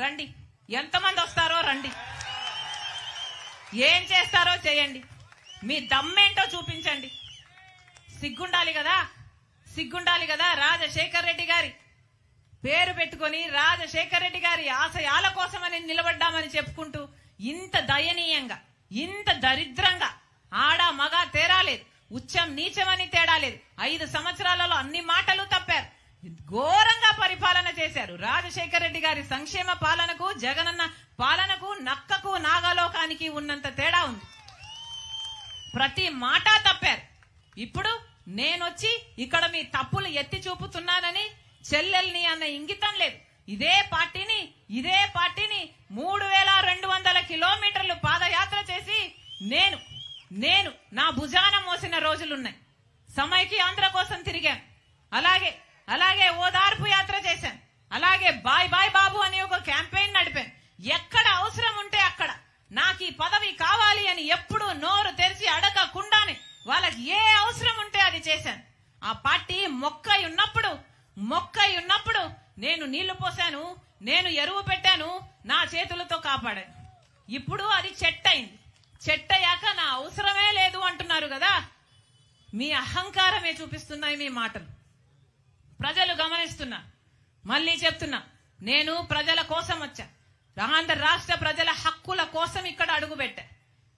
రండి. ఎంతమంది వస్తారో రండి. ఏం చేస్తారో చేయండి. మీ దమ్మేంటో చూపించండి. సిగ్గుండాలి కదా? సిగ్గుండాలి కదా రాజశేఖర్ రెడ్డి గారి? పేరు పెట్టుకొని రాజశేఖర్ రెడ్డి గారి ఆశయాల కోసమని నిలబడ్డామని చెప్పుకుంటూ ఇంత దయనీయంగా ఇంత దరిద్రంగా ఆడ మగ తేరాలేదు ఉచ్చం నీచమని తేడా లేదు. ఐదు సంవత్సరాలలో అన్ని మాటలు ఘోరంగా పరిపాలన చేశారు. రాజశేఖర రెడ్డి గారి సంక్షేమ పాలనకు జగనన్న పాలనకు నక్కకు నాగలోకానికి ఉన్నంత తేడా ఉంది. ప్రతి మాట తప్పారు. ఇప్పుడు నేనొచ్చి ఇక్కడ మీ తప్పులు ఎత్తి చూపుతున్నానని చెల్లెల్ని అన్న ఇంగితం లేదు. ఇదే పార్టీని ఇదే పార్టీని మూడు వేల రెండు వందల కిలోమీటర్లు పాదయాత్ర చేసి నేను నేను నా భుజాన మోసిన రోజులున్నాయి. సమైకి ఆంధ్ర కోసం తిరిగాను. అలాగే అలాగే ఓదార్పు యాత్ర చేశాను. అలాగే బాయ్ బాయ్ బాబు అని ఒక క్యాంపెయిన్ నడిపాను. ఎక్కడ అవసరం ఉంటే అక్కడ. నాకు ఈ పదవి కావాలి అని ఎప్పుడు నోరు తెరిచి అడగకుండానే వాళ్ళకి ఏ అవసరం ఉంటే అది చేశాను. ఆ పార్టీ మొక్కై ఉన్నప్పుడు మొక్కై ఉన్నప్పుడు నేను నీళ్ళు పోశాను నేను ఎరువు పెట్టాను నా చేతులతో కాపాడాను. ఇప్పుడు అది చెట్టయింది. చెట్టయ్యాక నా అవసరమే లేదు అంటున్నారు కదా. మీ అహంకారమే చూపిస్తున్నాయి మీ మాటలు. ప్రజలు గమనిస్తున్నా. మళ్ళీ చెప్తున్నా. నేను ప్రజల కోసం వచ్చా. ఆంధ్ర రాష్ట్ర ప్రజల హక్కుల కోసం ఇక్కడ అడుగుపెట్టా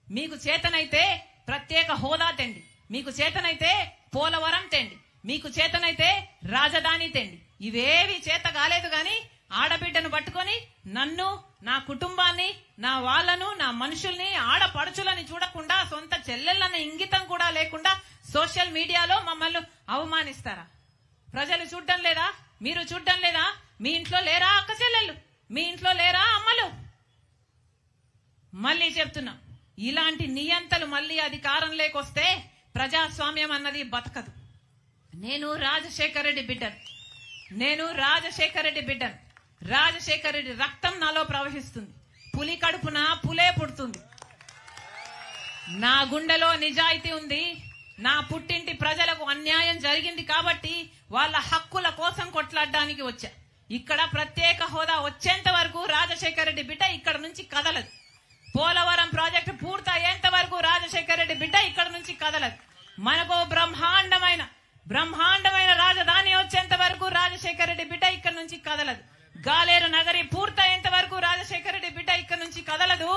మీకు చేతనైతే ప్రత్యేక హోదా తెండి. మీకు చేతనైతే పోలవరం తెండి. మీకు చేతనైతే రాజధాని తెండి. ఇవేవి చేత కాలేదు గాని ఆడబిడ్డను పట్టుకొని నన్ను నా కుటుంబాన్ని నా వాళ్ళను నా మనుషుల్ని ఆడపడుచులని చూడకుండా సొంత చెల్లెళ్ళన్న ఇంగితం కూడా లేకుండా సోషల్ మీడియాలో మమ్మల్ని అవమానిస్తారా? ప్రజలు చూడడం లేదా? మీరు చూడడం లేదా? మీ ఇంట్లో లేరా అక్క చెల్లెళ్ళు? మీ ఇంట్లో లేరా అమ్మలు? మళ్ళీ చెప్తున్నా ఇలాంటి నియంతలు మళ్ళీ అధికారం లేకొస్తే ప్రజాస్వామ్యం అన్నది బతకదు. నేను రాజశేఖర రెడ్డి బిడ్డను. నేను రాజశేఖర రెడ్డి బిడ్డను. రాజశేఖర రెడ్డి రక్తం నాలో ప్రవహిస్తుంది. పులి కడుపున పులే పుడుతుంది. నా గుండెలో నిజాయితీ ఉంది. నా పుట్టింటి ప్రజలకు అన్యాయం జరిగింది కాబట్టి వాళ్ళ హక్కుల కోసం కొట్లాడడానికి వచ్చా. ఇక్కడ ప్రత్యేక హోదా వచ్చేంత వరకు రాజశేఖర రెడ్డి బిడ్డ ఇక్కడ నుంచి కదలదు. పోలవరం ప్రాజెక్టు పూర్తయ్యేంత వరకు రాజశేఖర రెడ్డి బిడ్డ ఇక్కడ నుంచి కదలదు. మనకు బ్రహ్మాండమైన బ్రహ్మాండమైన రాజధాని వచ్చేంత వరకు రాజశేఖర రెడ్డి బిడ్డ ఇక్కడ నుంచి కదలదు. గాలేరు నగరి పూర్తయ్యేంత వరకు రాజశేఖర రెడ్డి బిడ్డ ఇక్కడ నుంచి కదలదు.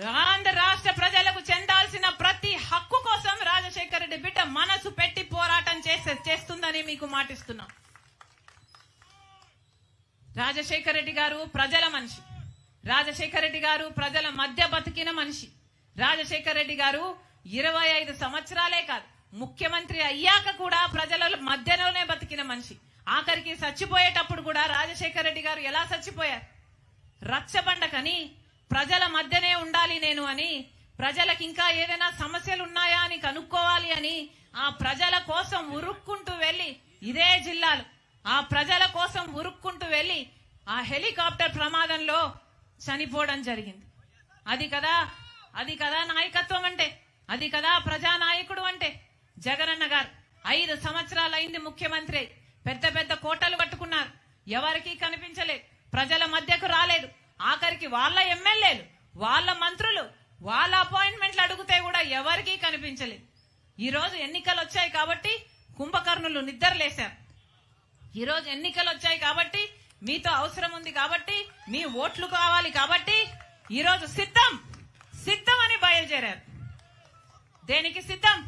ఆంధ్ర రాష్ట్ర ప్రజలకు చెందాల్సిన ప్రతి హక్కు కోసం రాజశేఖర రెడ్డి బిడ్డ మనసు పెట్టి పోరాటం చేసే చేస్తుందని మీకు మాటిస్తున్నాం. రాజశేఖర రెడ్డి గారు ప్రజల మనిషి. రాజశేఖర రెడ్డి గారు ప్రజల మధ్య బతికిన మనిషి. రాజశేఖర రెడ్డి గారు ఇరవై ఐదు సంవత్సరాలే కాదు ముఖ్యమంత్రి అయ్యాక కూడా ప్రజల మధ్యలోనే బతికిన మనిషి. ఆఖరికి చచ్చిపోయేటప్పుడు కూడా రాజశేఖర రెడ్డి గారు ఎలా చచ్చిపోయారు? రచ్చబండకని ప్రజల మధ్యనే ఉండాలి నేను అని ప్రజలకు ఇంకా ఏదైనా సమస్యలు ఉన్నాయా అని కనుక్కోవాలి అని ఆ ప్రజల కోసం ఉరుక్కుంటూ వెళ్ళి ఇదే జిల్లాలు. ఆ ప్రజల కోసం ఉరుక్కుంటూ వెళ్ళి ఆ హెలికాప్టర్ ప్రమాదంలో చనిపోవడం జరిగింది. అది కదా అది కదా నాయకత్వం అంటే అది కదా ప్రజానాయకుడు అంటే. జగనన్న గారు ఐదు సంవత్సరాలు అయింది ముఖ్యమంత్రి. పెద్ద పెద్ద కోటలు కట్టుకున్నారు. ఎవరికీ కనిపించలేదు. ప్రజల మధ్యకు రాలేదు. ఆఖరికి వాళ్ళ ఎమ్మెల్యేలు వాళ్ళ మంత్రులు వాళ్ళ అపాయింట్మెంట్లు అడిగితే కూడా ఎవరికీ కనిపించలేదు. ఈ రోజు ఎన్నికలు వచ్చాయి కాబట్టి కుంభకర్ణులు నిద్రలేశారు. ఈ రోజు ఎన్నికలు వచ్చాయి కాబట్టి మీతో అవసరం ఉంది కాబట్టి మీ ఓట్లు కావాలి కాబట్టి ఈరోజు సిద్ధం సిద్ధం అని బయలుదేరారు. దేనికి సిద్ధం?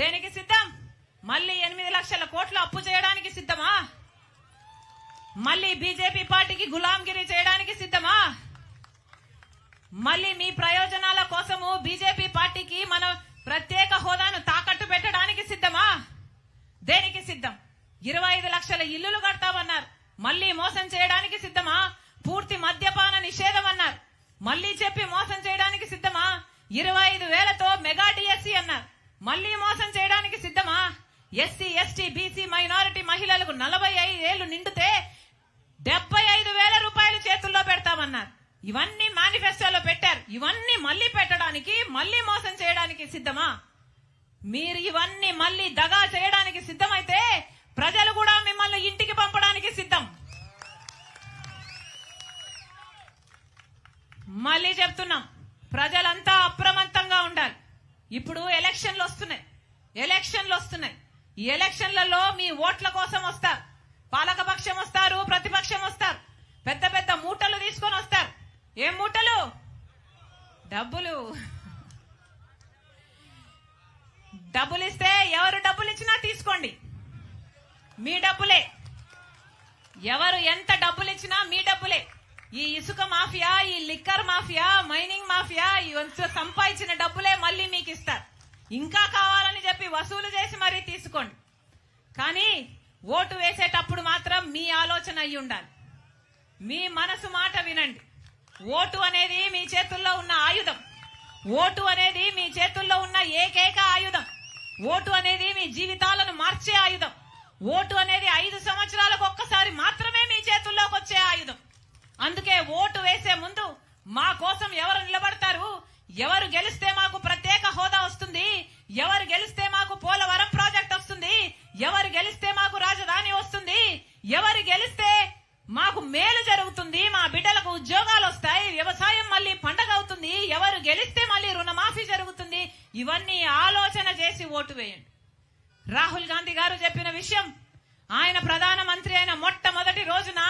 దేనికి సిద్ధం? మళ్ళీ ఎనిమిది లక్షల కోట్లు అప్పు చేయడానికి సిద్ధమా? మళ్ళీ బీజేపీ పార్టీకి గులాంగిరి చేయడానికి సిద్ధమా? మళ్ళీ మీ ప్రయోజనాల కోసము బీజేపీ పార్టీకి మనం ప్రత్యేక హోదాను తాకట్టు పెట్టడానికి సిద్ధమా? దేనికి సిద్ధం? ఇరవై ఐదు లక్షల ఇల్లులు కడతామన్నారు. మళ్ళీ మోసం చేయడానికి సిద్ధమా? పూర్తి మద్యపాన నిషేధం అన్నారు. మళ్ళీ చెప్పి మోసం చేయడానికి సిద్ధమా? ఇరవై ఐదు వేలతో మెగా డిఎస్సి అన్నారు. మళ్ళీ మోసం చేయడానికి సిద్ధమా? ఎస్సీ ఎస్టీ బీసీ మైనారిటీ మహిళలకు నలభై ఐదు ఏళ్ళు నిండితే రూపాయలు చేతుల్లో పెడతామన్నారు. ఇవన్నీ మేనిఫెస్టోలో పెట్టారు. ఇవన్నీ మళ్ళీ పెట్టడానికి మళ్ళీ మోసం చేయడానికి సిద్ధమా? మీరు ఇవన్నీ మళ్ళీ దగా చేయడానికి సిద్ధమైతే ప్రజలు కూడా మిమ్మల్ని ఇంటికి పంపడానికి సిద్ధం. మళ్ళీ చెప్తున్నాం. ప్రజలంతా అప్రమత్తంగా ఉండాలి. ఇప్పుడు ఎలక్షన్లు వస్తున్నాయి. ఎలక్షన్లు వస్తున్నాయి. ఈ ఎలక్షన్లలో మీ ఓట్ల కోసం వస్తారు. పాలకపక్షం వస్తారు వస్తారు పెద్ద పెద్ద మూటలు తీసుకొని వస్తారు ఏం మూటలు డబ్బులు డబ్బులు ఇస్తే ఎవరు డబ్బులు ఇచ్చినా తీసుకోండి మీ డబ్బులే. ఎవరు ఎంత డబ్బులు ఇచ్చినా మీ డబ్బులే. ఈ ఇసుక మాఫియా ఈ లిక్కర్ మాఫియా మైనింగ్ మాఫియా ఈ సంపాదించిన డబ్బులే మళ్ళీ మీకు ఇస్తారు ఇంకా కావాలని చెప్పి వసూలు చేసి మరీ తీసుకోండి. కానీ ఓటు వేసేటప్పుడు మాత్రం మీ ఆలోచన అయి ఉండాలి. మీ మనసు మాట వినండి. ఓటు అనేది మీ చేతుల్లో ఉన్న ఆయుధం. ఓటు అనేది మీ చేతుల్లో ఉన్న ఏకైక ఆయుధం. ఓటు అనేది మీ జీవితాలను మార్చే ఆయుధం. ఓటు అనేది ఐదు సంవత్సరాలకు ఒక్కసారి మాత్రమే మీ చేతుల్లోకి వచ్చే ఆయుధం. అందుకే ఓటు వేసే ముందు మా కోసం ఎవరు నిలబడతారు? ఎవరు గెలిస్తే మాకు ప్రత్యేక హోదా వస్తుంది? ఎవరు గెలిస్తే మాకు పోలవరం ప్రాజెక్ట్ వస్తుంది? ఎవరు గెలిస్తే మాకు రాజధాని వస్తుంది? ఎవరు గెలిస్తే మాకు మేలు జరుగుతుంది? మా బిడ్డలకు ఉద్యోగాలు వస్తాయి వ్యవసాయం మళ్ళీ పండగ అవుతుంది. ఎవరు గెలిస్తే మళ్ళీ రుణమాఫీ జరుగుతుంది? ఇవన్నీ ఆలోచన చేసి ఓటు వేయండి. రాహుల్ గాంధీ గారు చెప్పిన విషయం. ఆయన ప్రధానమంత్రి అయిన మొట్టమొదటి రోజున